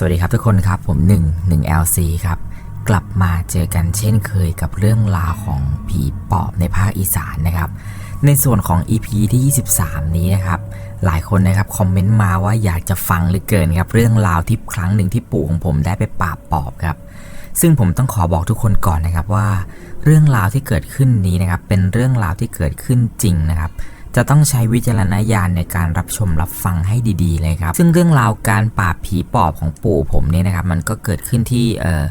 สวัสดีครับทุกคนครับผม 1 1 LC ครับ กลับมาเจอกันเช่นเคยกับเรื่องราวของผีปอบในภาคอีสานนะครับ ในส่วนของ EP ที่ 23 นี้นะครับ หลายคนนะครับคอมเมนต์มาว่าอยากจะฟังหลือเกินครับ เรื่องราวที่ครั้งหนึ่งที่ปู่ของผมได้ไปปราบปอบครับ ซึ่งผมต้องขอบอกทุกคนก่อนนะครับว่า เรื่องราวที่เกิดขึ้นนี้นะครับเป็นเรื่องราวที่เกิดขึ้นจริงนะครับ จะต้องใช้วิจารณญาณในการรับชมรับฟังให้ดีๆเลยครับ ซึ่งเรื่องราวการปราบผีปอบของปู่ผมเนี่ยนะครับ มันก็เกิดขึ้นที่เอ่อ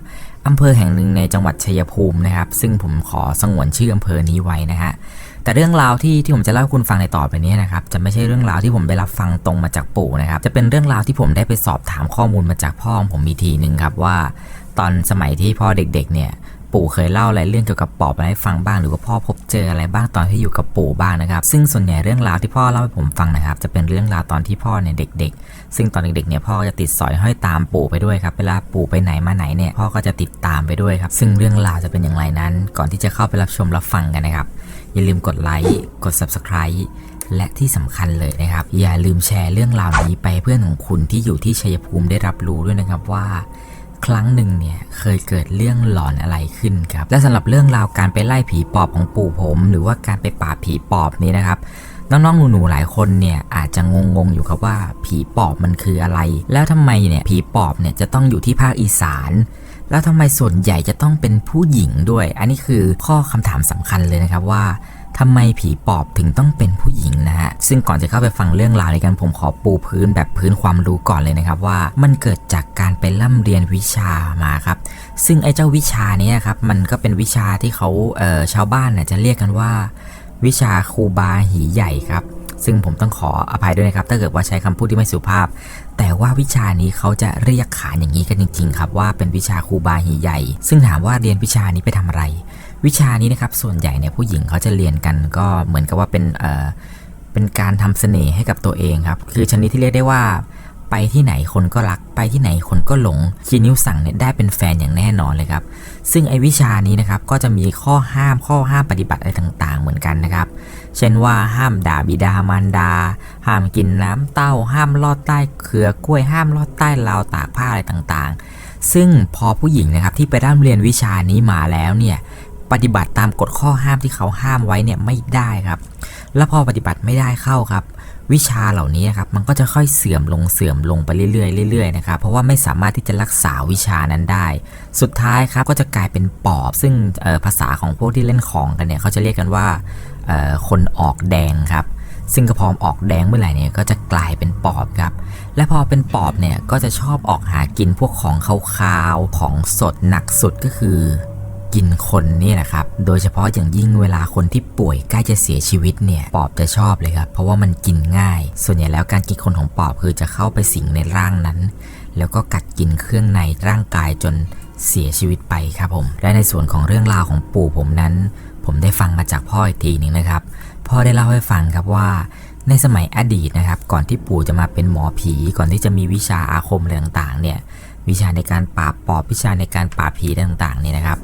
อำเภอแห่งหนึ่งในจังหวัดชัยภูมินะครับ ซึ่งผมขอสงวนชื่ออำเภอนี้ไว้นะฮะแต่เรื่องราวที่ที่ผมจะเล่าคุณฟังในต่อไปนี้นะครับจะไม่ใช่เรื่องราวที่ผมได้รับฟังตรงมาจากปู่นะครับ จะเป็นเรื่องราวที่ผมได้ไปสอบถามข้อมูลมาจากพ่อของผมมีทีหนึ่งครับว่า ตอนสมัยที่พ่อเด็กๆเนี่ย ปู่เคยเล่าอะไรเรื่องเกี่ยวกับปอบมาให้ฟังบ้างหรือว่าพ่อพบเจออะไรบ้างตอนที่อยู่กับปู่บ้างนะครับ ซึ่งส่วนใหญ่เรื่องราวที่พ่อเล่าให้ผมฟังนะครับ จะเป็นเรื่องราวตอนที่พ่อเนี่ยเด็ก ๆ ซึ่งตอนเด็กๆเนี่ยพ่อจะติดสอยห้อยตามปู่ไปด้วยครับเวลาปู่ไปไหนมาไหนเนี่ยพ่อก็จะติดตามไปด้วยครับ ซึ่งเรื่องราวจะเป็นอย่างไรนั้น ก่อนที่จะเข้าไปรับชมรับฟังกันนะครับ อย่าลืมกดไลค์กด subscribe และที่สำคัญเลยนะครับ อย่าลืมแชร์เรื่องราวนี้ไปเพื่อนของคุณที่อยู่ที่ชัยภูมิได้รับรู้ด้วยนะครับว่า ครั้งหนึ่งเนี่ยเคยเกิดเรื่องหลอนอะไรขึ้นครับ และสำหรับเรื่องราวการไปไล่ผีปอบของปู่ผม หรือว่าการไปปราบผีปอบนี้นะครับน้องๆหนูๆหลายคนเนี่ยอาจจะงงๆอยู่ครับว่าผีปอบมันคืออะไร แล้วทำไมเนี่ยผีปอบเนี่ยจะต้องอยู่ที่ภาคอีสาน แล้วทำไมส่วนใหญ่จะต้องเป็นผู้หญิงด้วย อันนี้คือข้อคำถามสำคัญเลยนะครับว่า ทำไมผีปอบถึงต้องเป็นผู้หญิงนะฮะ ซึ่งก่อนจะเข้าไปฟังเรื่องราวในการผมขอปูพื้นแบบพื้นความรู้ก่อนเลยนะครับว่ามันเกิดจากการไปร่ำเรียนวิชามาครับ ซึ่งไอ้เจ้าวิชานี้ครับมันก็เป็นวิชาที่เขาเอ่อชาวบ้านเนี่ยจะเรียกกันว่า วิชาครูบาหีใหญ่ครับ ซึ่งผมต้องขออภัยด้วยนะครับ ถ้าเกิดว่าใช้คำพูดที่ไม่สุภาพ แต่ว่าวิชานี้เขาจะเรียกขานอย่างนี้กันจริง ๆ ครับว่าเป็นวิชาครูบาหีใหญ่ ซึ่งถามว่าเรียนวิชานี้ไปทำอะไร วิชานี้นะครับส่วนใหญ่เนี่ยผู้หญิงเขาจะเรียนกันก็เหมือนกับว่าเป็นเอ่อเป็นการทำเสน่ห์ให้กับตัวเองครับคือชนิดที่เรียกได้ว่าไปที่ไหนคนก็รักไปที่ไหนคนก็หลงคีนิ้วสั่งเนี่ยได้เป็นแฟนอย่างแน่นอนเลยครับ ซึ่งไอ้วิชานี้นะครับก็จะมีข้อห้ามข้อห้ามปฏิบัติอะไรต่างๆ เหมือนกันนะครับ เช่นว่าห้ามด่าบิดามารดา ห้ามกินน้ำเต้า ห้ามลอดใต้เครือกล้วยห้ามลอดใต้ราวตากผ้าอะไรต่างๆ ซึ่งพอผู้หญิงนะครับที่ไปร่ำเรียนวิชานี้มาแล้วเนี่ย ปฏิบัติตามกฎข้อห้ามที่เขาห้ามไว้เนี่ยไม่ได้ครับ แล้วพอปฏิบัติไม่ได้เข้าครับ วิชาเหล่านี้นะครับมันก็จะค่อยเสื่อมลงเสื่อมลงไปเรื่อยๆเรื่อยๆนะครับเพราะว่าไม่สามารถที่จะรักษาวิชานั้นได้ สุดท้ายครับก็จะกลายเป็นปอบ ซึ่งออภาษาของพวกที่เล่นของกันเนี่ยเขาจะเรียกกันว่าออคนออกแดงครับซึ่งกระพอมออกแดงเมื่อไหร่เนี่ยก็จะกลายเป็นปอบครับ และพอเป็นปอบเนี่ยก็จะชอบออกหากินพวกของคาวๆของสดหนักสุดก็คือ กินคนนี่แหละครับ โดยเฉพาะอย่างยิ่งเวลาคนที่ป่วยใกล้จะเสียชีวิตเนี่ย ปอบจะชอบเลยครับ เพราะว่ามันกินง่าย ส่วนใหญ่แล้วการกินคนของปอบคือจะเข้าไปสิงในร่างนั้น แล้วก็กัดกินเครื่องในร่างกายจนเสียชีวิตไปครับผม และในส่วนของเรื่องราวของปู่ผมนั้น ผมได้ฟังมาจากพ่ออีกทีหนึ่งนะครับ พ่อได้เล่าให้ฟังครับว่าในสมัยอดีตนะครับ ก่อนที่ปู่จะมาเป็นหมอผีก่อนที่จะมีวิชาอาคมอะไรต่างๆเนี่ยวิชาในการปราบปอบวิชาในการปราบผีต่างๆเนี่ยนะครับ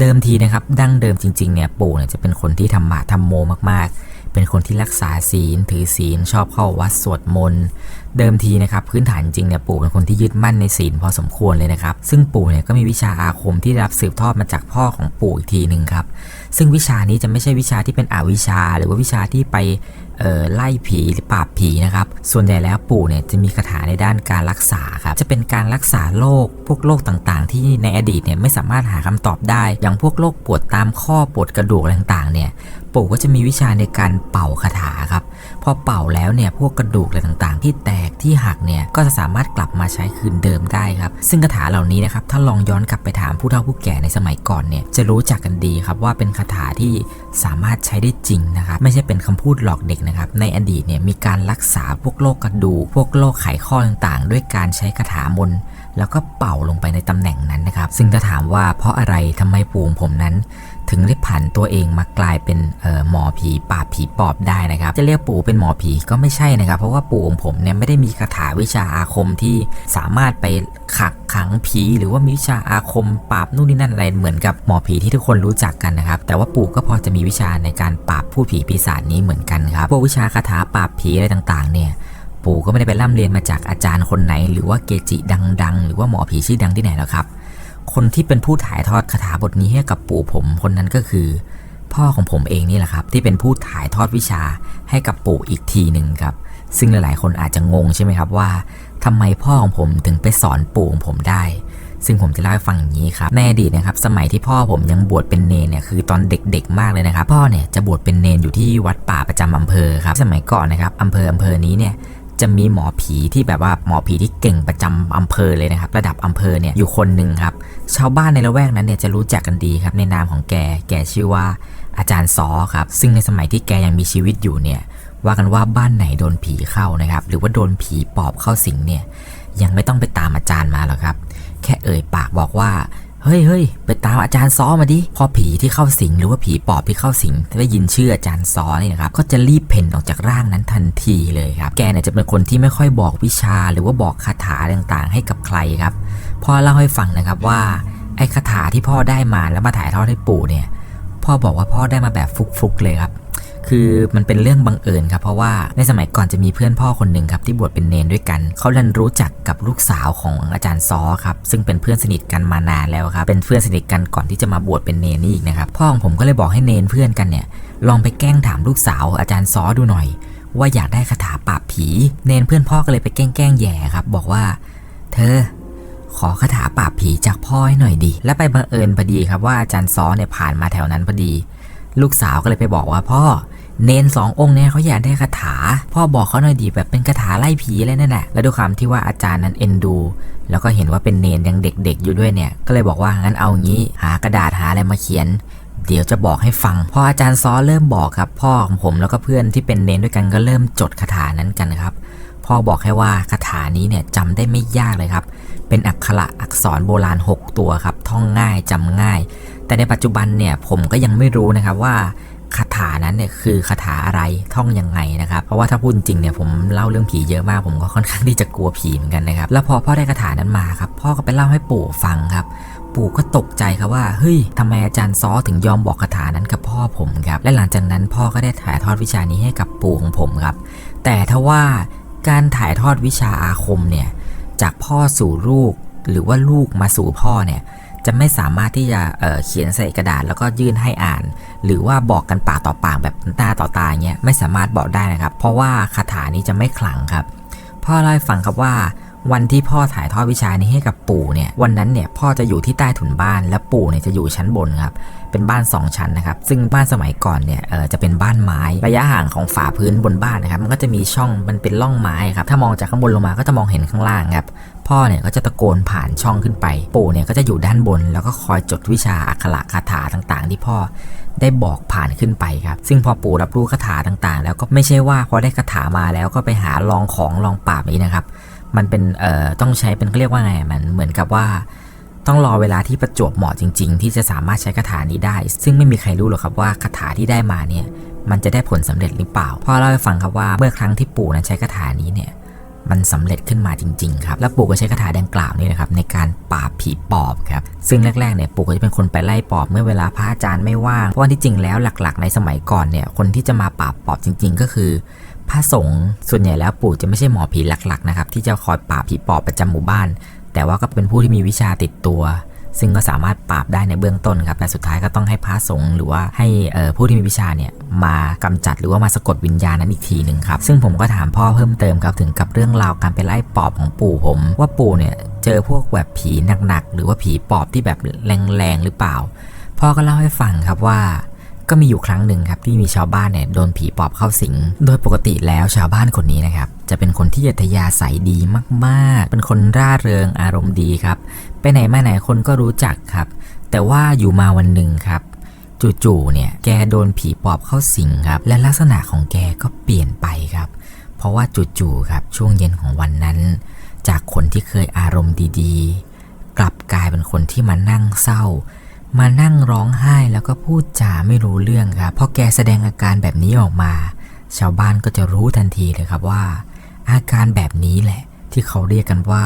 เดิมทีนะครับ ดั้งเดิมจริงๆเนี่ยปู่เนี่ยจะเป็นคนที่ทำมาทำโมมากๆ เป็นคนที่รักษาศีล ถือศีลชอบเข้าวัดสวดมนต์เดิมทีนะครับพื้นฐานจริงเนี่ยปู่เป็นคนที่ยึดมั่นในศีลพอสมควรเลยนะครับ ซึ่งปู่เนี่ยก็มีวิชาอาคมที่รับสืบทอดมาจากพ่อของปู่อีกทีหนึ่งครับ ซึ่งวิชานี้จะไม่ใช่วิชาที่เป็นอวิชา หรือว่าวิชาที่ไป ไล่ผีหรือปราบผีนะครับ ส่วนใหญ่แล้วปู่เนี่ยจะมีคาถาในด้านการรักษาครับ จะเป็นการรักษาโรคพวกโรคต่างๆ ที่ในอดีตเนี่ยไม่สามารถหาคำตอบได้ อย่างพวกโรคปวดตามข้อปวดกระดูกอะไรต่างๆเนี่ย ปู่ก็จะมีวิชาในการเป่าคาถาครับ พอเป่าแล้วเนี่ยพวกกระดูกอะไรต่างๆ ที่แตกที่หักเนี่ยก็จะสามารถกลับมาใช้คืนเดิมได้ครับ ซึ่งคาถาเหล่านี้นะครับถ้าลองย้อนกลับไปถามผู้เฒ่าผู้แก่ในสมัยก่อนเนี่ยจะรู้จักกันดีครับว่าเป็นคาถาที่สามารถใช้ได้จริงนะครับไม่ใช่เป็นคำพูดหลอกเด็กนะครับในอดีตเนี่ยมีการรักษาพวกโรคกระดูกพวกโรคไขข้อต่างๆ ด้วยการใช้คาถามนแล้วก็เป่าลงไปในตำแหน่งนั้นนะครับ ซึ่งถ้าถามว่าเพราะอะไรทำไมปู่ผมนั้น ถึงได้ผันตัวเองมากลายเป็นหมอผีปราบผีปอบได้นะครับ จะเรียกปู่เป็นหมอผีก็ไม่ใช่นะครับ เพราะว่าปู่ของผมเนี่ยไม่ได้มีคาถาวิชาอาคมที่สามารถไปขักขังผี หรือว่ามีวิชาอาคมปราบนู่นนี่นั่นอะไรเหมือนกับหมอผีที่ทุกคนรู้จักกันนะครับ แต่ว่าปู่ก็พอจะมีวิชาในการปราบผู้ผีปีศาจนี้เหมือนกันครับพวกวิชาคาถาปราบผีอะไรต่างๆ เนี่ยปู่ก็ไม่ได้ไปร่ำเรียนมาจากอาจารย์คนไหน หรือว่าเกจิดัง ๆ หรือว่าหมอผีชื่อดังที่ไหนแล้วครับ คนที่เป็นผู้ถ่ายทอดคาถาบทนี้ให้กับปู่ผมคนนั้นก็คือ พ่อของผมเองนี่แหละครับ ที่เป็นผู้ถ่ายทอดวิชาให้กับปู่อีกทีหนึ่งครับ ซึ่งหลายๆ คนอาจจะงงใช่ไหมครับว่าทำไมพ่อของผมถึงไปสอนปู่ของผมได้ ซึ่งผมจะเล่าให้ฟังอย่างนี้ครับในอดีตนะครับสมัยที่พ่อผมยังบวชเป็นเนนเนี่ยคือตอนเด็กๆ มากเลยนะครับ พ่อเนี่ยจะบวชเป็นเนนอยู่ที่วัดป่าประจำอำเภอครับ สมัยก่อนนะครับอำเภออำเภอนี้เนี่ย จะมีหมอผีที่แบบว่าหมอผีที่เก่งประจำอำเภอเลยนะครับ ระดับอำเภอเนี่ยอยู่คนหนึ่งครับ ชาวบ้านในละแวกนั้นเนี่ยจะรู้จักกันดีครับในนามของแก แกชื่อว่าอาจารย์ซอครับ ซึ่งในสมัยที่แกยังมีชีวิตอยู่เนี่ย ว่ากันว่าบ้านไหนโดนผีเข้านะครับ หรือว่าโดนผีปอบเข้าสิงเนี่ย ยังไม่ต้องไปตามอาจารย์มาหรอกครับ แค่เอ่ยปากบอกว่า เฮ้ยเฮ้ยไปตามอาจารย์ซอมาดิพอผีที่เข้าสิงหรือว่าผีปอบที่เข้าสิงได้ยินชื่ออาจารย์ซอนี่นะครับก็จะรีบเพ่นออกจากร่างนั้นทันทีเลยครับแกเนี่ยจะเป็นคนที่ไม่ค่อยบอกวิชาหรือว่าบอกคาถาต่างๆ ให้กับใครครับพ่อเล่าให้ฟังนะครับว่าไอ้คาถาที่พ่อได้มาแล้วมาถ่ายทอดให้ปู่เนี่ยพ่อบอกว่าพ่อได้มาแบบฟุกๆเลยครับ คือมันเป็นเรื่องบังเอิญครับเพราะว่าในสมัยก่อนจะมีเพื่อนพ่อคนหนึ่งครับที่บวชเป็นเนนด้วยกัน เขาดันรู้จักกับลูกสาวของอาจารย์ซอครับซึ่งเป็นเพื่อนสนิทกันมานานแล้วครับเป็นเพื่อนสนิทกันก่อนที่จะมาบวชเป็นเนนนี่อีกนะครับพ่อของผมก็เลยบอกให้เนนเพื่อนกันเนี่ยลองไปแกล้งถามลูกสาว อาจารย์ซอดูหน่อย ว่าอยากได้คาถาปราบผี เนนเพื่อนพ่อก็เลยไปแกล้งแกล้งแย่ครับบอกว่า เธอขอคาถาปราบผีจากพ่อให้หน่อยดิและไปบังเอิญพอดีครับว่าอาจารย์ซอเนี่ยผ่านมาแถวนั้นพอดี ลูกสาวก็เลยไปบอกว่าพ่อ เนนสององค์เนี่ยเขาอยากได้คาถา พ่อบอกเขาหน่อยดีแบบเป็นคาถาไล่ผีเลยนั่นแหละ และด้วยความที่ว่าอาจารย์นั้นเอ็นดู แล้วก็เห็นว่าเป็นเนนยังเด็กๆอยู่ด้วยเนี่ย ก็เลยบอกว่างั้นเอางี้ หากระดาษหาอะไรมาเขียน เดี๋ยวจะบอกให้ฟัง พออาจารย์ซอเริ่มบอกครับ พ่อของผมแล้วก็เพื่อนที่เป็นเนนด้วยกันก็เริ่มจดคาถานั้นกันครับ พ่อบอกแค่ว่าคาถานี้เนี่ยจำได้ไม่ยากเลยครับ เป็นอักขระอักษรโบราณ 6 ตัวครับ ท่องง่ายจำง่าย แต่ในปัจจุบันเนี่ยผมก็ยังไม่รู้นะครับว่า คาถานั้นเนี่ยคือคาถาอะไรท่องยังไงนะครับ เพราะว่าถ้าพูดจริงเนี่ยผมเล่าเรื่องผีเยอะมากผมก็ค่อนข้างที่จะกลัวผีเหมือนกันนะครับ แล้วพอพ่อได้คาถานั้นมาครับ พ่อก็ไปเล่าให้ปู่ฟังครับ ปู่ก็ตกใจครับว่าเฮ้ยทำไมอาจารย์ซอถึงยอมบอกคาถานั้นกับพ่อผมครับ และหลังจากนั้นพ่อก็ได้ถ่ายทอดวิชานี้ให้กับปู่ของผมครับ แต่ถ้าว่าการถ่ายทอดวิชาอาคมเนี่ยจากพ่อสู่ลูกหรือว่าลูกมาสู่พ่อเนี่ย จะไม่สามารถที่จะเเขียนใส่กระดาษแล้วก็ยื่นให้อ่าน หรือว่าบอกกันปากต่อปากแบบตาต่อตาเงี้ยไม่สามารถบอกได้นะครับ เพราะว่าคาถานี้จะไม่ขลังครับพ่อเล่าให้ฟังครับว่า วันที่พ่อถ่ายทอดวิชานี้ให้กับปู่เนี่ย วันนั้นเนี่ยพ่อจะอยู่ที่ใต้ถุนบ้าน และปู่เนี่ยจะอยู่ชั้นบนครับ เป็นบ้าน 2 ชั้นนะครับ ซึ่งบ้านสมัยก่อนเนี่ยเออจะเป็นบ้านไม้ ระยะห่างของฝาพื้นบนบ้านนะครับ มันก็จะมีช่อง มันเป็นร่องไม้ครับ ถ้ามองจากข้างบนลงมาก็จะมองเห็นข้างล่างครับ พ่อเนี่ยก็จะตะโกนผ่านช่องขึ้นไป ปู่เนี่ยก็จะอยู่ด้านบน แล้วก็คอยจดวิชาอักขระคาถาต่างๆ ที่พ่อได้บอกผ่านขึ้นไปครับ ซึ่งพอปู่รับรู้คาถาต่างๆ แล้วก็ไม่ใช่ว่าพอได้คาถามาแล้วก็ไปหาลองของลองปราบนี้นะครับ มันเป็นเอ่อต้องใช้เป็นเรียกว่าไงมันเหมือนกับว่าต้องรอเวลาที่ประจวบเหมาะจริง ๆ ที่จะสามารถใช้คาถานี้ได้ ซึ่งไม่มีใครรู้หรอกครับว่าคาถาที่ได้มาเนี่ยมันจะได้ผลสำเร็จหรือเปล่าพ่อเล่าให้ฟังครับว่าเมื่อครั้งที่ปู่นั้นใช้คาถานี้เนี่ยมันสำเร็จขึ้นมาจริงๆครับแล้วปู่ก็ใช้คาถาดังกล่าวนี่นะครับในการปราบผีปอบครับซึ่งแรกๆเนี่ยปู่ก็จะเป็นคนไปไล่ปอบเมื่อเวลาพระอาจารย์ไม่ว่างเพราะว่าที่จริงแล้วหลักๆ ในสมัยก่อนเนี่ยคนที่จะมาปราบปอบจริง ๆ ก็คือ พระสงฆ์ส่วนใหญ่แล้วปู่จะไม่ใช่หมอผีหลักๆนะครับที่จะคอยปราบผีปอบประจำหมู่บ้าน แต่ว่าก็เป็นผู้ที่มีวิชาติดตัว ซึ่งก็สามารถปราบได้ในเบื้องต้นครับแต่สุดท้ายก็ต้องให้พระสงฆ์หรือว่าให้ผู้ที่มีวิชาเนี่ยมากำจัดหรือว่ามาสะกดวิญญาณนั้นอีกทีหนึ่งครับซึ่งผมก็ถามพ่อเพิ่มเติมครับถึงกับเรื่องราวการไปไล่ปอบของปู่ผม ว่าปู่เนี่ยเจอพวกแบบผีหนักๆหรือว่าผีปอบที่แบบแรงๆหรือเปล่า พ่อก็เล่าให้ฟังครับว่า ก็มีอยู่ครั้งหนึ่งครับที่มีชาวบ้านเนี่ยโดนผีปอบเข้าสิง โดยปกติแล้วชาวบ้านคนนี้นะครับจะเป็นคนที่อัธยาศัยดีมากๆ เป็นคนร่าเริงอารมณ์ดีครับ ไปไหนมาไหนคนก็รู้จักครับ แต่ว่าอยู่มาวันหนึ่งครับจู่ๆเนี่ยแกโดนผีปอบเข้าสิงครับ และลักษณะของแกก็เปลี่ยนไปครับ เพราะว่าจู่ๆครับช่วงเย็นของวันนั้น จากคนที่เคยอารมณ์ดีๆ กลับกลายเป็นคนที่มานั่งเศร้า มานั่งร้องไห้แล้วก็พูดจาไม่รู้เรื่องครับพอแกแสดงอาการแบบนี้ออกมา ชาวบ้านก็จะรู้ทันทีเลยครับว่า อาการแบบนี้แหละ ที่เขาเรียกกันว่า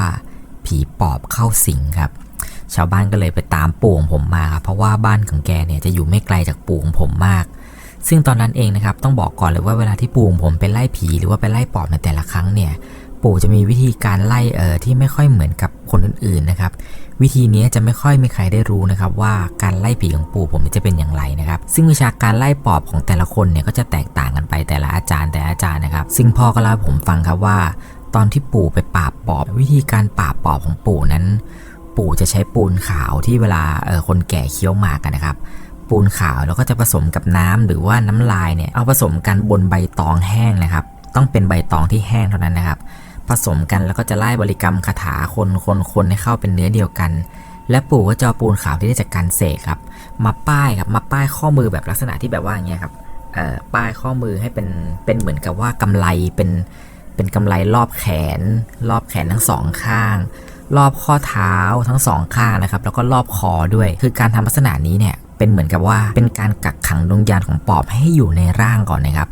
ผีปอบเข้าสิงครับ ชาวบ้านก็เลยไปตามปู่ของผมมาครับเพราะว่าบ้านของแกเนี่ยจะอยู่ไม่ไกลจากปู่ของผมมาก ซึ่งตอนนั้นเองนะครับต้องบอกก่อนเลยว่าเวลาที่ปู่ของผมไปไล่ผีหรือว่าไปไล่ปอบในแต่ละครั้งเนี่ยปู่จะมีวิธีการไล่เออที่ไม่ค่อยเหมือนกับคนอื่นๆนะครับ วิธีนี้จะไม่ค่อยมีใครได้รู้นะครับว่าการไล่ผีของปู่ผมจะเป็นอย่างไรนะครับ ซึ่งวิชาการไล่ปอบของแต่ละคนเนี่ยก็จะแตกต่างกันไปแต่ละอาจารย์แต่ละอาจารย์นะครับ ซึ่งพ่อก็เล่าผมฟังครับว่า ตอนที่ปู่ไปปราบปอบ วิธีการปราบปอบของปู่นั้น ปู่จะใช้ปูนขาวที่เวลาเออคนแก่เคี้ยวหมากกันนะครับปูนขาวแล้วก็จะผสมกับน้ำหรือว่าน้ำลายเนี่ยเอาผสมกันบนใบตองแห้งนะครับ ต้องเป็นใบตองที่แห้งเท่านั้นนะครับ ผสมกันแล้วก็จะไล่บริกรรมคาถาคนคนคนให้เข้าเป็นเนื้อเดียวกัน และปู่ก็จะเอาปูนขาวที่ได้จากการเสกครับ มาป้ายครับมาป้ายข้อมือแบบลักษณะที่แบบว่าอย่างเงี้ยครับป้ายข้อมือให้เป็นเป็นเหมือนกับว่ากำไลเป็นเป็นกำไลรอบแขน รอบแขนทั้งสองข้าง รอบข้อเท้าทั้งสองข้างนะครับแล้วก็รอบคอด้วย คือการทำลักษณะนี้เนี่ยเป็นเหมือนกับว่าเป็นการกักขังดวงวิญญาณของปอบให้อยู่ในร่างก่อนนะครับ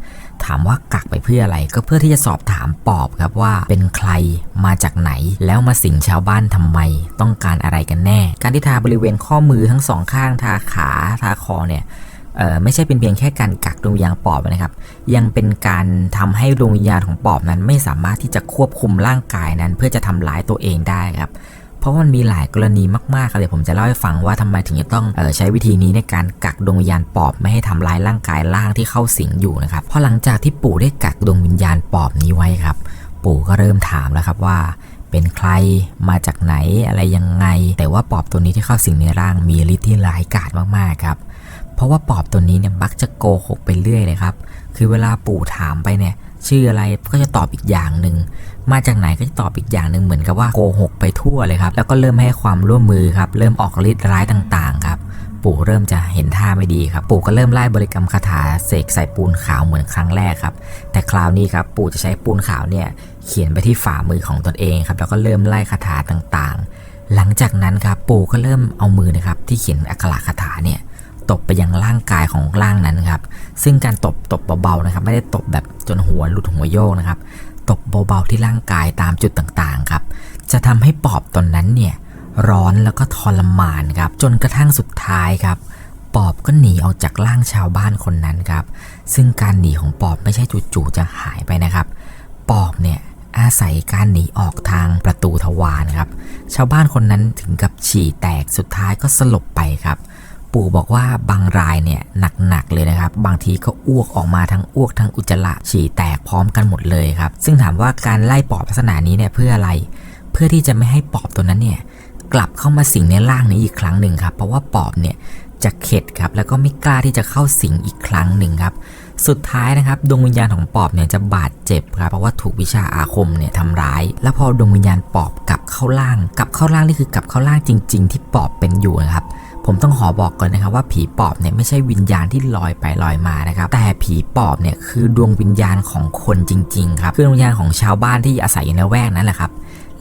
ถามว่ากักไปเพื่ออะไร ก็เพื่อที่จะสอบถามปอบครับว่าเป็นใครมาจากไหน แล้วมาสิงชาวบ้านทำไม ต้องการอะไรกันแน่ การที่ทาบริเวณข้อมือทั้งสองข้างทาขาทาคอเนี่ยไม่ใช่เป็นเพียงแค่การกักดวงวิญญาณปอบนะครับ ยังเป็นการทำให้ดวงวิญญาณของปอบนั้นไม่สามารถที่จะควบคุมร่างกายนั้น เพื่อจะทำร้ายตัวเองได้ครับ เพราะมันมีหลายกรณีมากๆครับเดี๋ยวผมจะเล่าให้ฟังว่าทำไมถึงจะต้องออใช้วิธีนี้ในการกักดวงวิญญาณปอบไม่ให้ทำร้ายร่างกายร่างที่เข้าสิงอยู่นะครับเพราะหลังจากที่ปู่ได้กักดวงวิญญาณปอบนี้ไว้ครับ ปู่ก็เริ่มถามแล้วครับว่าเป็นใครมาจากไหนอะไรยังไง แต่ว่าปอบตัวนี้ที่เข้าสิงในร่างมีฤทธิ์ที่ร้ายกาจมากๆครับ เพราะว่าปอบตัวนี้เนี่ยมักจะโกหกไปเรื่อยเลยครับ คือเวลาปู่ถามไปเนี่ย ชื่ออะไรก็จะตอบอีกอย่างหนึ่งมาจากไหนก็จะตอบอีกอย่างหนึ่งเหมือนกับว่าโกหกไปทั่วเลยครับ แล้วก็เริ่มให้ความร่วมมือครับเริ่มออกฤทธิ์ร้ายต่างๆครับปู่เริ่มจะเห็นท่าไม่ดีครับ ปู่ก็เริ่มไล่บริกรรมคาถาเสกใส่ปูนขาวเหมือนครั้งแรกครับ แต่คราวนี้ครับปู่จะใช้ปูนขาวเนี่ยเขียนไปที่ฝ่ามือของตนเองครับแล้วก็เริ่มไล่คาถาต่างๆ หลังจากนั้นครับปู่ก็เริ่มเอามือนะครับที่เขียนอักขระคาถาเนี่ย ตบไปยังร่างกายของร่างนั้นครับ ซึ่งการตบตบเบาๆนะครับ ไม่ได้ตบแบบจนหัวหลุดหัวโยกนะครับ ตบเบาๆที่ร่างกายตามจุดต่างๆครับ จะทำให้ปอบตนนั้นเนี่ยร้อนแล้วก็ทรมานครับ จนกระทั่งสุดท้ายครับ ปอบก็หนีออกจากร่างชาวบ้านคนนั้นครับ ซึ่งการหนีของปอบไม่ใช่จู่ๆจะหายไปนะครับ ปอบเนี่ยอาศัยการหนีออกทางประตูทวารครับ ชาวบ้านคนนั้นถึงกับฉี่แตกสุดท้ายก็สลบไปครับ ปู่บอกว่าบางรายเนี่ยหนักๆเลยนะครับ บางทีก็อ้วกออกมาทั้งอ้วกทั้งอุจจาระฉี่แตกพร้อมกันหมดเลยครับ ซึ่งถามว่าการไล่ปอบลักษณะนี้เนี่ยเพื่ออะไร เพื่อที่จะไม่ให้ปอบตัวนั้นเนี่ยกลับเข้ามาสิงในร่างนี้อีกครั้งหนึ่งครับ เพราะว่าปอบเนี่ยจะเข็ดครับแล้วก็ไม่กล้าที่จะเข้าสิงอีกครั้งหนึ่งครับ สุดท้ายนะครับดวงวิญญาณของปอบเนี่ยจะบาดเจ็บครับเพราะว่าถูกวิชาอาคมเนี่ยทำร้าย แล้วพอดวงวิญญาณปอบกลับเข้าร่าง กลับเข้าร่างนี่คือกลับเข้าร่างจริง ๆ ที่ปอบเป็นอยู่นะครับผมต้องขอบอกก่อนนะครับว่าผีปอบเนี่ยไม่ใช่วิญญาณที่ลอยไปลอยมานะครับแต่ผีปอบเนี่ยคือดวงวิญญาณของคนจริงๆครับคือดวงวิญญาณของชาวบ้านที่อาศัยอยู่ในแวกนั้นแหละครับ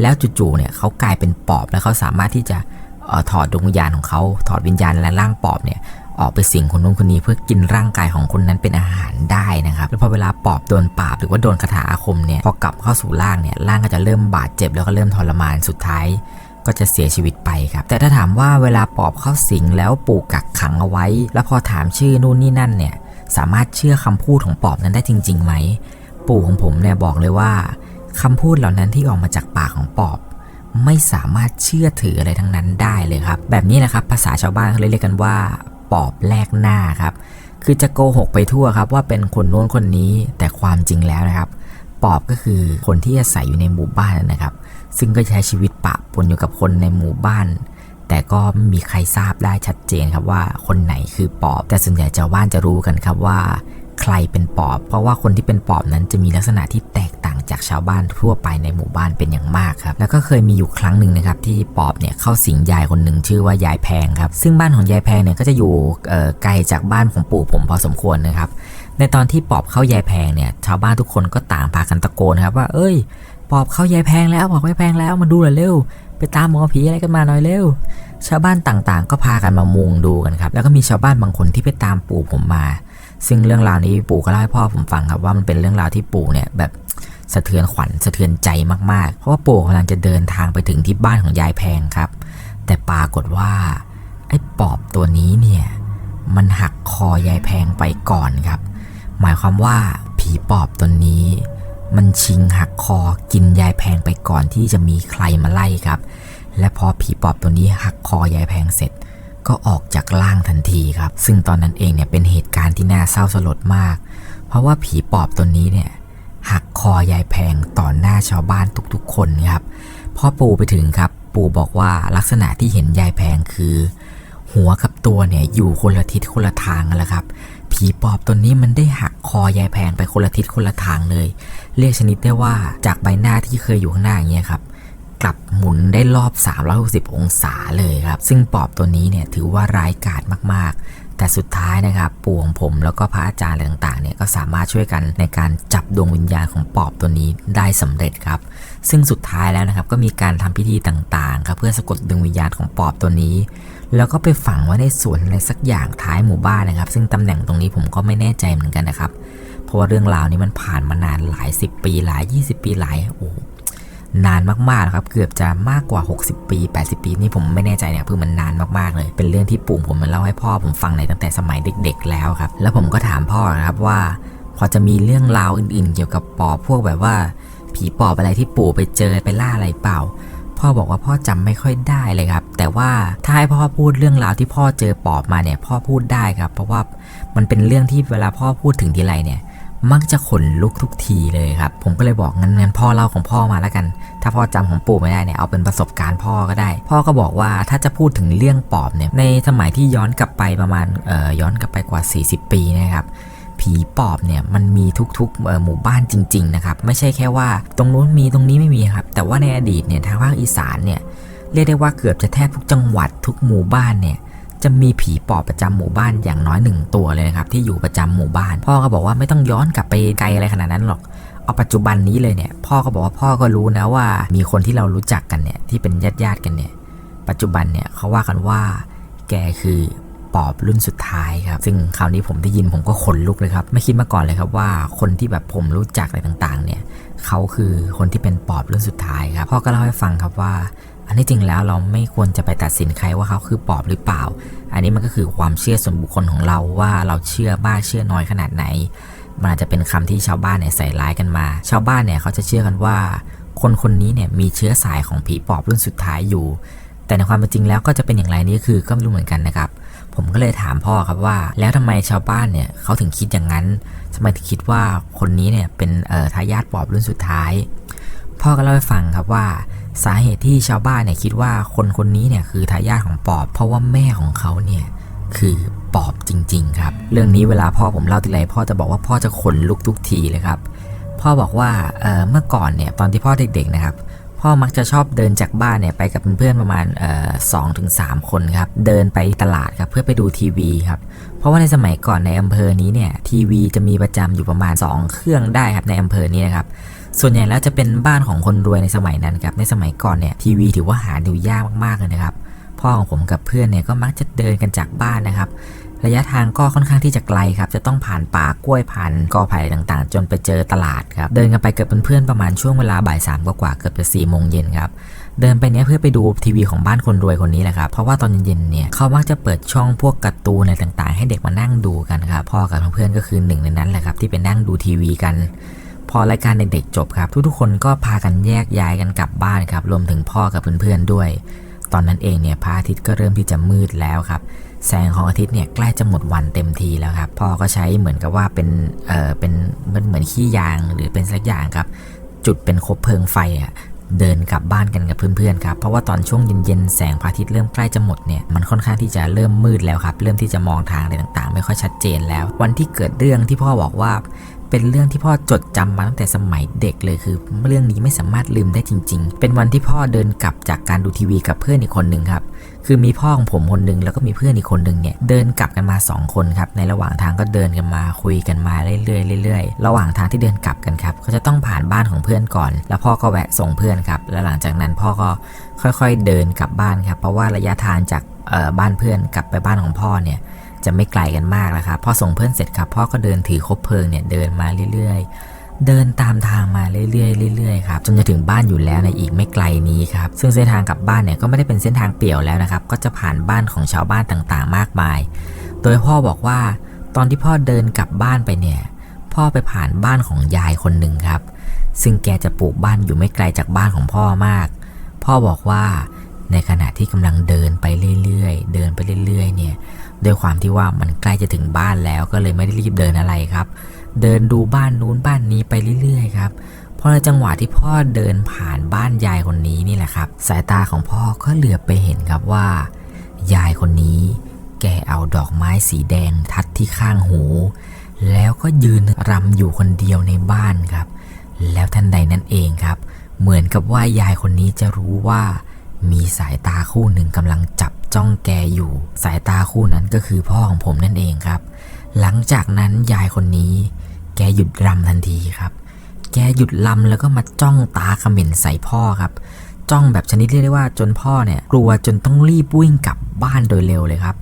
แล้วจู่ๆเนี่ยเขากลายเป็นปอบแล้วเขาสามารถที่จะออถอดดวงวิญญาณของเขาถอดวิญญาณและร่างปอบเนี่ย ออกไปสิงคนนู้นคนนี้เพื่อกินร่างกายของคนนั้นเป็นอาหารได้นะครับแล้วพอเวลาปอบโดนปราบหรือว่าโดนคาถาอาคมเนี่ยพอกลับเข้าสู่ร่างเนี่ยร่างก็จะเริ่มบาดเจ็บแล้วก็เริ่มทรมานสุดท้ายก็จะเสียชีวิตไปครับ แต่ถ้าถามว่าเวลาปอบเข้าสิงแล้วปู่กักขังเอาไว้ แล้วพอถามชื่อนู่นนี่นั่นเนี่ย สามารถเชื่อคำพูดของปอบนั้นได้จริงๆไหม ปู่ของผมเนี่ยบอกเลยว่าคำพูดเหล่านั้นที่ออกมาจากปากของปอบ ไม่สามารถเชื่อถืออะไรทั้งนั้นได้เลยครับ แบบนี้นะครับภาษาชาวบ้านเขาเรียกกันว่า ปอบแลกหน้าครับ คือจะโกหกไปทั่วครับว่าเป็นคนโน้นคนนี้แต่ความจริงแล้วนะครับ ปอบก็คือคนที่อาศัยอยู่ในหมู่บ้านนะครับ ซึ่งก็ใช้ชีวิตปะปนอยู่กับคนในหมู่บ้าน แต่ก็ไม่มีใครทราบได้ชัดเจนครับว่าคนไหนคือปอบ แต่ส่วนใหญ่ชาวบ้านจะรู้กันครับว่า ใครเป็นปอบ เพราะว่าคนที่เป็นปอบนั้นจะมีลักษณะที่แตกต่างจากชาวบ้านทั่วไปในหมู่บ้านเป็นอย่างมากครับ แล้วก็เคยมีอยู่ครั้งหนึ่งนะครับที่ปอบเนี่ยเข้าสิงยายคนหนึ่งชื่อว่ายายแพงครับ ซึ่งบ้านของยายแพงเนี่ยก็จะอยู่ไกลจากบ้านของปู่ผมพอสมควรนะครับ ในตอนที่ปอบเข้ายายแพงเนี่ยชาวบ้านทุกคนก็ต่างพากันตะโกนครับว่าเอ้ย ปอบเข้ายายแพงแล้วปอบยายแพงแล้วมาดูหน่อยเร็วไปตามหมอผีอะไรกันมาหน่อยเร็ว ชาวบ้านต่างๆ ก็พากันมามุงดูกันครับ แล้วก็มีชาวบ้านบางคนที่ไปตามปู่ผมมา ซึ่งเรื่องราวนี้ปู่ก็เล่าให้พ่อผมฟังครับว่ามันเป็นเรื่องราวที่ปู่เนี่ยแบบสะเทือนขวัญสะเทือนใจมากๆ เพราะว่าปู่กำลังจะเดินทางไปถึงที่บ้านของยายแพงครับ แต่ปรากฏว่าไอ้ปอบตัวนี้เนี่ยมันหักคอยายแพงไปก่อนครับ หมายความว่าผีปอบตนนี้ มันชิงหักคอกินยายแพงไปก่อนที่จะมีใครมาไล่ครับ และพอผีปอบตัวนี้หักคอยายแพงเสร็จ ก็ออกจากร่างทันทีครับ ซึ่งตอนนั้นเองเนี่ยเป็นเหตุการณ์ที่น่าเศร้าสลดมาก เพราะว่าผีปอบตัวนี้เนี่ยหักคอยายแพงต่อหน้าชาวบ้านทุกๆ คนครับพ่อปู่ไปถึงครับ ปู่บอกว่าลักษณะที่เห็นยายแพงคือ หัวกับตัวเนี่ยอยู่คนละทิศคนละทางกันแล้วครับ ผีปอบตัวนี้มันได้หักคอยายแพงไปคนละทิศคนละทางเลย เรียกชนิดได้ว่าจากใบหน้าที่เคยอยู่ข้างหน้าอย่างเงี้ยครับ กลับหมุนได้รอบ 360 องศาเลยครับ ซึ่งปอบตัวนี้เนี่ยถือว่าร้ายกาจมากๆ แต่สุดท้ายนะครับปู่ของผมแล้วก็พระอาจารย์อะไรต่างๆเนี่ยก็สามารถช่วยกันในการจับดวงวิญญาณของปอบตัวนี้ได้สำเร็จครับ ซึ่งสุดท้ายแล้วนะครับก็มีการทำพิธีต่างๆครับเพื่อสะกดดวงวิญญาณของปอบตัวนี้แล้วก็ไปฝังไว้ในสวนอะไรสักอย่างท้ายหมู่บ้านนะครับ ซึ่งตำแหน่งตรงนี้ผมก็ไม่แน่ใจเหมือนกันนะครับ เพราะว่าเรื่องราวนี้มันผ่านมานานหลาย 10 ปีหลาย 20 ปีหลายโอ้ นานมากๆนะครับ เกือบจะมากกว่า 60 ปี 80 ปีนี่ผมไม่แน่ใจเนี่ยคือมันนานมากๆเลย เป็นเรื่องที่ปู่ผมมันเล่าให้พ่อผมฟังในตั้งแต่สมัยเด็ก ๆ แล้วครับ แล้วผมก็ถามพ่อนะครับว่า พอจะมีเรื่องราวอื่น ๆ เกี่ยวกับปอบพวกแบบว่า ผีปอบอะไรที่ปู่ไปเจอไปล่าอะไรเปล่าพ่อบอกว่าพ่อจำไม่ค่อยได้เลยครับ แต่ว่าถ้าให้พ่อพูดเรื่องราวที่พ่อเจอปอบมาเนี่ย พ่อพูดได้ครับ เพราะว่ามันเป็นเรื่องที่เวลาพ่อพูดถึงทีไรเนี่ย มักจะขนลุกทุกทีเลยครับ ผมก็เลยบอกงั้นงั้นพ่อเล่าของพ่อมาแล้วกัน ถ้าพ่อจำของปู่ไม่ได้เนี่ยเอาเป็นประสบการณ์พ่อก็ได้ พ่อก็บอกว่าถ้าจะพูดถึงเรื่องปอบเนี่ยในสมัยที่ย้อนกลับไปประมาณเอ่อย้อนกลับไปกว่า 40 ปีนะครับผีปอบเนี่ยมันมีทุกๆหมู่บ้านจริง ๆ นะครับ ไม่ใช่แค่ว่าตรงนู้นมีตรงนี้ไม่มีครับ แต่ว่าในอดีตเนี่ยทางภาคอีสานเนี่ยเรียกได้ว่าเกือบจะแทบทุกจังหวัดทุกหมู่บ้านเนี่ย จะมีผีปอบประจำหมู่บ้านอย่างน้อยหนึ่งตัวเลยนะครับที่อยู่ประจำหมู่บ้าน พ่อก็บอกว่าไม่ต้องย้อนกลับไปไกลอะไรขนาดนั้นหรอกเอาปัจจุบันนี้เลยเนี่ยพ่อก็บอกว่าพ่อก็รู้นะว่า มีคนที่เรารู้จักกันเนี่ยที่เป็นญาติญาติๆกันเนี่ยปัจจุบันเนี่ยเขาว่ากันว่า แกคือปอบรุ่นสุดท้ายครับ ซึ่งคราวนี้ผมได้ยินผมก็ขนลุกเลยครับ ไม่คิดมาก่อนเลยครับว่าคนที่แบบผมรู้จักอะไรต่างๆ เนี่ยเขาคือคนที่เป็นปอบรุ่นสุดท้ายครับพ่อก็เล่าให้ฟังครับว่า อันนี้จริงแล้วเราไม่ควรจะไปตัดสินใครว่าเขาคือปอบหรือเปล่า อันนี้มันก็คือความเชื่อส่วนบุคคลของเราว่าเราเชื่อบ้าเชื่อน้อยขนาดไหน มันอาจจะเป็นคำที่ชาวบ้านเนี่ยใส่ร้ายกันมา ชาวบ้านเนี่ยเขาจะเชื่อกันว่า คนคนนี้เนี่ยมีเชื้อสายของผีปอบรุ่นสุดท้ายอยู่ แต่ในความเป็นจริงแล้วก็จะเป็นอย่างไรนี่คือก็ไม่รู้เหมือนกันนะครับ ผมก็เลยถามพ่อครับว่า แล้วทำไมชาวบ้านเนี่ยเขาถึงคิดอย่างนั้นทำไมถึงคิดว่าคนนี้เนี่ยเป็นเอ่อทายาทปอบรุ่นสุดท้าย พ่อก็เล่าให้ฟังครับว่า สาเหตุที่ชาวบ้านเนี่ยคิดว่าคนคนนี้เนี่ยคือทายาทของปอบ เพราะว่าแม่ของเขาเนี่ยคือปอบจริง ๆ ครับ เรื่องนี้เวลาพ่อผมเล่าทีไรพ่อจะบอกว่าพ่อจะขนลุกทุกทีเลยครับ พ่อบอกว่าเเมื่อก่อนเนี่ยตอนที่พ่อเด็กๆนะครับ พ่อมักจะชอบเดินจากบ้านเนี่ยไปกับเพื่อนๆประมาณสองถึงสามคนครับ เดินไปตลาดครับเพื่อไปดูทีวีครับ เพราะว่าในสมัยก่อนในอำเภอนี้เนี่ยทีวีจะมีประจำอยู่ประมาณ 2 เครื่องได้ครับในอำเภอนี้นะครับ ส่วนใหญ่แล้วจะเป็นบ้านของคนรวยในสมัยนั้นครับ ในสมัยก่อนเนี่ยทีวีถือว่าหาดูยากมากๆเลยนะครับ พ่อของผมกับเพื่อนเนี่ยก็มักจะเดินกันจากบ้านนะครับ ระยะทางก็ค่อนข้างที่จะไกลครับ จะต้องผ่านป่ากล้วยผ่านกอไผ่ต่างๆ จนไปเจอตลาดครับ เดินกันไปเกือบเป็นเพื่อนประมาณช่วงเวลาบ่ายสามกว่าๆเกือบจะสี่โมงเย็นครับเดินไปเนี้ยเพื่อไปดูทีวีของบ้านคนรวยคนนี้แหละครับ เพราะว่าตอนเย็นๆเนี่ยเขามักจะเปิดช่องพวกการ์ตูนอะไรต่างๆ ให้เด็กมานั่งดูกันครับ พ่อกับเพื่อนก็คือหนึ่งในนั้นแหละครับที่ไปนั่งดูทีวีกัน พอรายการเด็กๆจบครับ ทุกๆคนก็พากันแยกย้ายกันกลับบ้านครับรวมถึงพ่อกับเพื่อนๆด้วย ตอนนั้นเองเนี่ยพระอาทิตย์ก็เริ่มที่จะมืดแล้วครับแสงของอาทิตย์เนี่ยใกล้จะหมดวันเต็มทีแล้วครับพ่อก็ใช้เหมือนกับว่าเป็นเอ่อเป็นมันเหมือนขี้ยางหรือเป็นสักอย่างครับ จุดเป็นคบเพลิงไฟอะเดินกลับบ้านกันกับเพื่อนๆครับเพราะว่าตอนช่วงเย็นๆแสงพระอาทิตย์เริ่มใกล้จะหมดเนี่ยมันค่อนข้างที่จะเริ่มมืดแล้วครับ เริ่มที่จะมองทางอะไรต่างๆ ไม่ค่อยชัดเจนแล้ว วันที่เกิดเรื่องที่พ่อบอกว่า เป็นเรื่องที่พ่อจดจำมาตั้งแต่สมัยเด็กเลยคือ เรื่องนี้ไม่สามารถลืมได้จริง ๆ เป็นวันที่พ่อเดินกลับจากการดูทีวีกับเพื่อนอีกคนหนึ่งครับคือมีพ่อของผมคนหนึ่งแล้วก็มีเพื่อนอีกคนหนึ่งเนี่ยเดินกลับกันมา 2 คนครับในระหว่างทางก็เดินกันมาคุยกันมาเรื่อยๆเรื่อยๆระหว่างทางที่เดินกลับกันครับก็จะต้องผ่านบ้านของเพื่อนก่อน แล้วพ่อก็แวะส่งเพื่อนครับแล้วหลังจากนั้นพ่อก็ค่อยๆเดินกลับบ้านครับเพราะว่าระยะทางจากบ้านเพื่อนกลับไปบ้านของพ่อเนี่ย จะไม่ไกลกันมากแล้วครับพอส่งเพื่อนเสร็จครับพ่อก็เดินถือคบเพลิงเนี่ยเดินมาเรื่อยๆ เดินตามทางมาเรื่อยๆเรื่อยๆครับจนจะถึงบ้านอยู่แล้วในอีกไม่ไกลนี้ครับซึ่งเส้นทางกลับบ้านเนี่ยก็ไม่ได้เป็นเส้นทางเปี่ยวแล้วนะครับก็จะผ่านบ้านของชาวบ้านต่างๆ มากมาย โดยพ่อบอกว่า ตอนที่พ่อเดินกลับบ้านไปเนี่ยพ่อไปผ่านบ้านของยายคนหนึ่งครับ ซึ่งแกจะปลูกบ้านอยู่ไม่ไกลจากบ้านของพ่อมาก พ่อบอกว่าในขณะที่กำลังเดินไปเรื่อยๆ เดินไปเรื่อยๆ เนี่ย ด้วยความที่ว่ามันใกล้จะถึงบ้านแล้วก็เลยไม่ได้รีบเดินอะไรครับ เดินดูบ้านนู้นบ้านนี้ไปเรื่อยๆครับพอในจังหวะที่พ่อเดินผ่านบ้านยายคนนี้นี่แหละครับ สายตาของพ่อก็เหลือบไปเห็นครับว่า ยายคนนี้แกเอาดอกไม้สีแดงทัดที่ข้างหู แล้วก็ยืนรำอยู่คนเดียวในบ้านครับ แล้วทันใดนั้นเองครับ เหมือนกับว่ายายคนนี้จะรู้ว่า มีสายตาคู่หนึ่งกำลังจับจ้องแกอยู่สายตาคู่นั้นก็คือพ่อของผมนั่นเองครับ หลังจากนั้นยายคนนี้ แกหยุดรำทันทีครับ แกหยุดลำแล้วก็มาจ้องตาเขม่นใส่พ่อครับ จ้องแบบชนิดเรียกได้ว่าจนพ่อเนี่ยกลัวจนต้องรีบวิ่งกลับบ้านโดยเร็วเลยครับ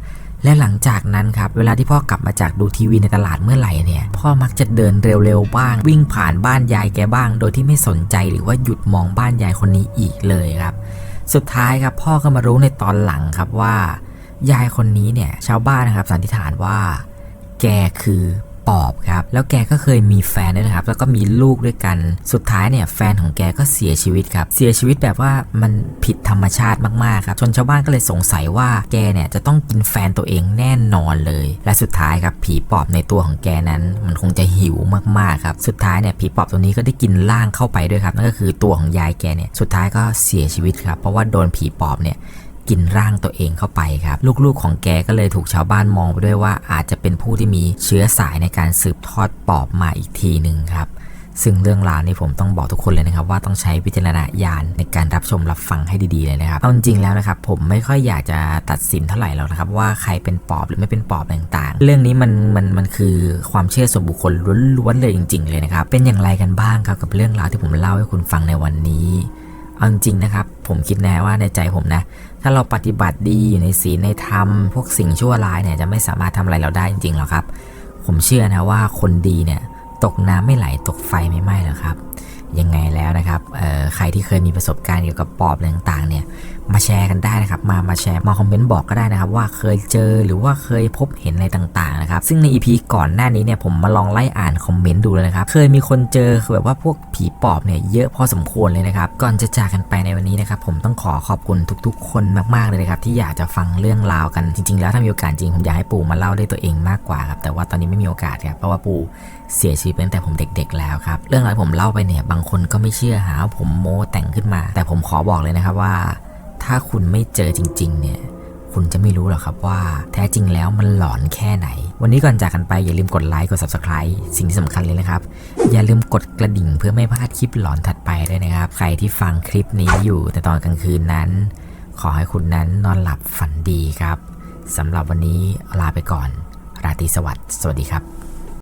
และหลังจากนั้นครับ เวลาที่พ่อกลับมาจากดูทีวีในตลาดเมื่อไหร่เนี่ย พ่อมักจะเดินเร็วๆบ้าง วิ่งผ่านบ้านยายแกบ้าง โดยที่ไม่สนใจหรือว่าหยุดมองบ้านยายคนนี้อีกเลยครับ สุดท้ายครับพ่อก็มารู้ในตอนหลังครับว่า ยายคนนี้เนี่ยชาวบ้านนะครับสันนิษฐานว่า แกคือ ปอบครับ แล้วแกก็เคยมีแฟนด้วยนะครับ แล้วก็มีลูกด้วยกัน สุดท้ายเนี่ยแฟนของแกก็เสียชีวิตครับ เสียชีวิตแบบว่ามันผิดธรรมชาติมากๆครับจนชาวบ้านก็เลยสงสัยว่าแกเนี่ยจะต้องกินแฟนตัวเองแน่นอนเลย และสุดท้ายครับผีปอบในตัวของแกนั้น มันคงจะหิวมากๆครับ สุดท้ายเนี่ยผีปอบตัวนี้ก็ได้กินร่างเข้าไปด้วยครับ นั่นก็คือตัวของยายแกเนี่ย สุดท้ายก็เสียชีวิตครับ เพราะว่าโดนผีปอบเนี่ย กินร่างตัวเองเข้าไปครับ ลูกๆของแกก็เลยถูกชาวบ้านมองไปด้วยว่าอาจจะเป็นผู้ที่มีเชื้อสายในการสืบทอดปอบมาอีกทีหนึ่งครับซึ่งเรื่องราวนี้ผมต้องบอกทุกคนเลยนะครับ ว่าต้องใช้วิจารณญาณในการรับชมรับฟังให้ดีๆเลยนะครับเอาจริงๆแล้วนะครับ ผมไม่ค่อยอยากจะตัดสินเท่าไหร่หรอกนะครับ ว่าใครเป็นปอบหรือไม่เป็นปอบต่างๆ เรื่องนี้มันมันมันคือความเชื่อส่วนบุคคลล้วนๆเลยจริง ๆ เลยนะครับเป็นอย่างไรกันบ้างครับกับเรื่องราวที่ผมเล่าให้คุณฟังในวันนี้ เอาจริงนะครับ ผมคิดแน่ว่าในใจผมนะ ถ้าเราปฏิบัติดีอยู่ในศีลในธรรม พวกสิ่งชั่วร้ายเนี่ยจะไม่สามารถทำอะไรเราได้จริงๆหรอกครับ ผมเชื่อนะว่าคนดีเนี่ยตกน้ำไม่ไหลตกไฟไม่ไหม้หรอกครับ ยังไงแล้วนะครับใครที่เคยมีประสบการณ์เกี่ยวกับปอบต่างๆเนี่ย มาแชร์กันได้นะครับ มามาแชร์มาคอมเมนต์บอกก็ได้นะครับ ว่าเคยเจอหรือว่าเคยพบเห็นอะไรต่างๆนะครับ ซึ่งใน EP ก่อนหน้านี้เนี่ยผมมาลองไล่อ่านคอมเมนต์ดูเลยนะครับ เคยมีคนเจอคือแบบว่าพวกผีปอบเนี่ยเยอะพอสมควรเลยนะครับ ก่อนจะจากกันไปในวันนี้นะครับ ผมต้องขอขอบคุณทุก ๆ คนมากๆเลยนะครับ ที่อยากจะฟังเรื่องราวกันจริง ๆ แล้วถ้ามีโอกาสจริงผมอยากให้ปู่มาเล่าด้วยตัวเองมากกว่าครับแต่ว่าตอนนี้ไม่มีโอกาสครับเพราะว่าปู่เสียชีวิตตั้งแต่ผมเด็ก ๆ แล้วครับเรื่องราวผมเล่าไปเนี่ยบางคนก็ไม่เชื่อหาว่าผมโม้แต่งขึ้นมา แต่ผมขอบอกเลยนะครับว่า ถ้าคุณไม่เจอจริง ๆ เนี่ย คุณจะไม่รู้หรอกครับว่า แท้จริงแล้วมันหลอนแค่ไหน วันนี้ก่อนจากกันไปอย่าลืมกดไลค์กด subscribe สิ่งที่สำคัญเลยนะครับ อย่าลืมกดกระดิ่งเพื่อไม่พลาดคลิปหลอนถัดไปด้วยนะครับ ใครที่ฟังคลิปนี้อยู่ในตอนกลางคืนนั้น ขอให้คุณนั้นนอนหลับฝันดีครับสำหรับวันนี้ลาไปก่อน ราตรีสวัสดิ์สวัสดีครับ